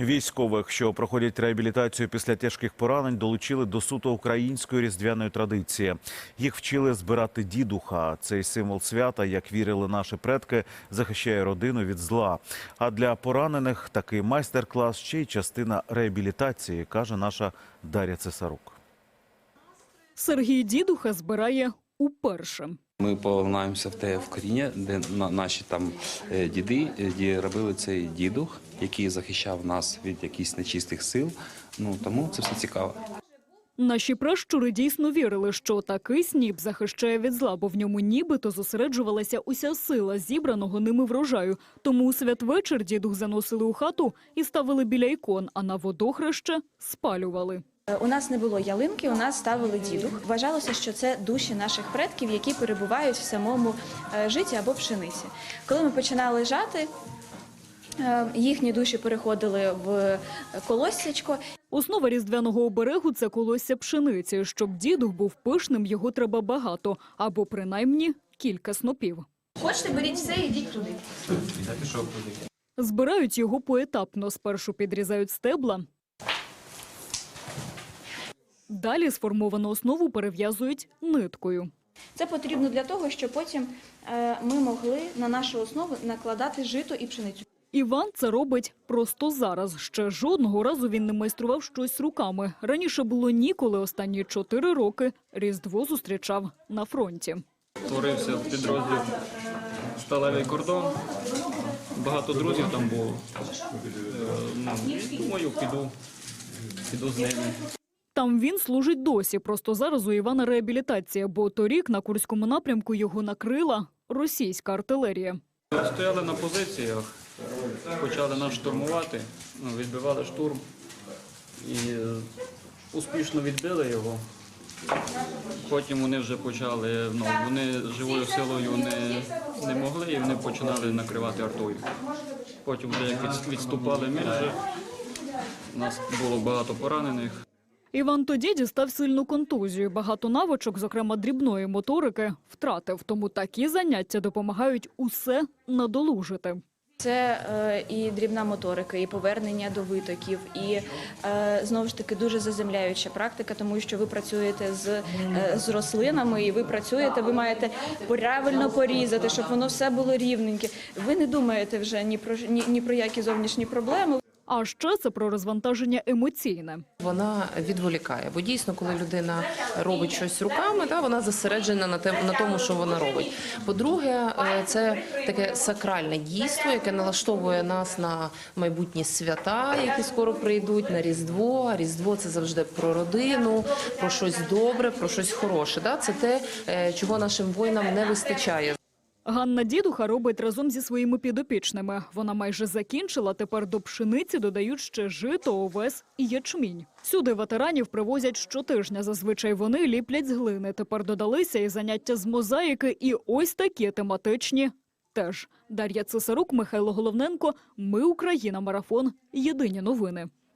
Військових, що проходять реабілітацію після тяжких поранень, долучили до суто української різдвяної традиції. Їх вчили збирати дідуха. Цей символ свята, як вірили наші предки, захищає родину від зла. А для поранених такий майстер-клас ще й частина реабілітації, каже наша Дар'я Цесарук. Сергій Дідуха збирає уперше. Ми повертаємося в те в коріння, де на- наші там е, діди е, робили цей дідух, який захищав нас від якихось нечистих сил. Ну тому це все цікаво. Наші пращури дійсно вірили, що такий сніп захищає від зла, бо в ньому нібито зосереджувалася уся сила зібраного ними врожаю. Тому у святвечір дідух заносили у хату і ставили біля ікон, а на водохреще спалювали. Е, У нас не було ялинки, у нас ставили дідух. Вважалося, що це душі наших предків, які перебувають в самому е, житі або пшениці. Коли ми починали жати, е, їхні душі переходили в колоссячко, Основа різдвяного оберегу це колосся пшениці. Щоб дідух був пишним, його треба багато, або принаймні кілька снопів. Хочете, беріть все і йдіть туди. Збирають його поетапно. Спершу підрізають стебла. Далі сформовану основу перев'язують ниткою. Це потрібно для того, щоб потім е, ми могли на нашу основу накладати жито і пшеницю. Іван це робить просто зараз. Ще жодного разу він не майстрував щось руками. Раніше було ніколи. Останні чотири роки Різдво зустрічав на фронті. Творився підрозділ Сталевий кордон. Багато друзів там було. Е, ну, Думаю, піду, піду з ними. Там він служить досі. Просто зараз у Івана реабілітація, бо торік на Курському напрямку його накрила російська артилерія. Стояли на позиціях, почали нас штурмувати, ну, відбивали штурм і е, успішно відбили його. Потім вони вже почали, ну, вони живою силою не, не могли і вони починали накривати артою. Потім вже як відступали ми вже, у нас було багато поранених. Іван тоді дістав сильну контузію. Багато навичок, зокрема дрібної моторики, втратив. Тому такі заняття допомагають усе надолужити. Це е, і дрібна моторика, і повернення до витоків, і е, знову ж таки дуже заземляюча практика, тому що ви працюєте з, е, з рослинами, і ви працюєте, ви маєте правильно порізати, щоб воно все було рівненьке. Ви не думаєте вже ні про ні, ні про які зовнішні проблеми. А ще це про розвантаження емоційне. Вона відволікає, бо дійсно, коли людина робить щось руками, та вона зосереджена на тем на тому, що вона робить. По-друге, е, це таке сакральне дійство, яке налаштовує нас на майбутні свята, які скоро прийдуть, на різдво. Різдво це завжди про родину, про щось добре, про щось хороше. Це те, е, чого нашим воїнам не вистачає. Ганна Дідуха робить разом зі своїми підопічними. Вона майже закінчила. Тепер до пшениці додають ще жито, овес і ячмінь. Сюди ветеранів привозять щотижня. Зазвичай вони ліплять з глини. Тепер додалися і заняття з мозаїки, і ось такі тематичні. Теж Дар'я Цесарук, Михайло Головненко. Ми Україна. Марафон. Єдині новини.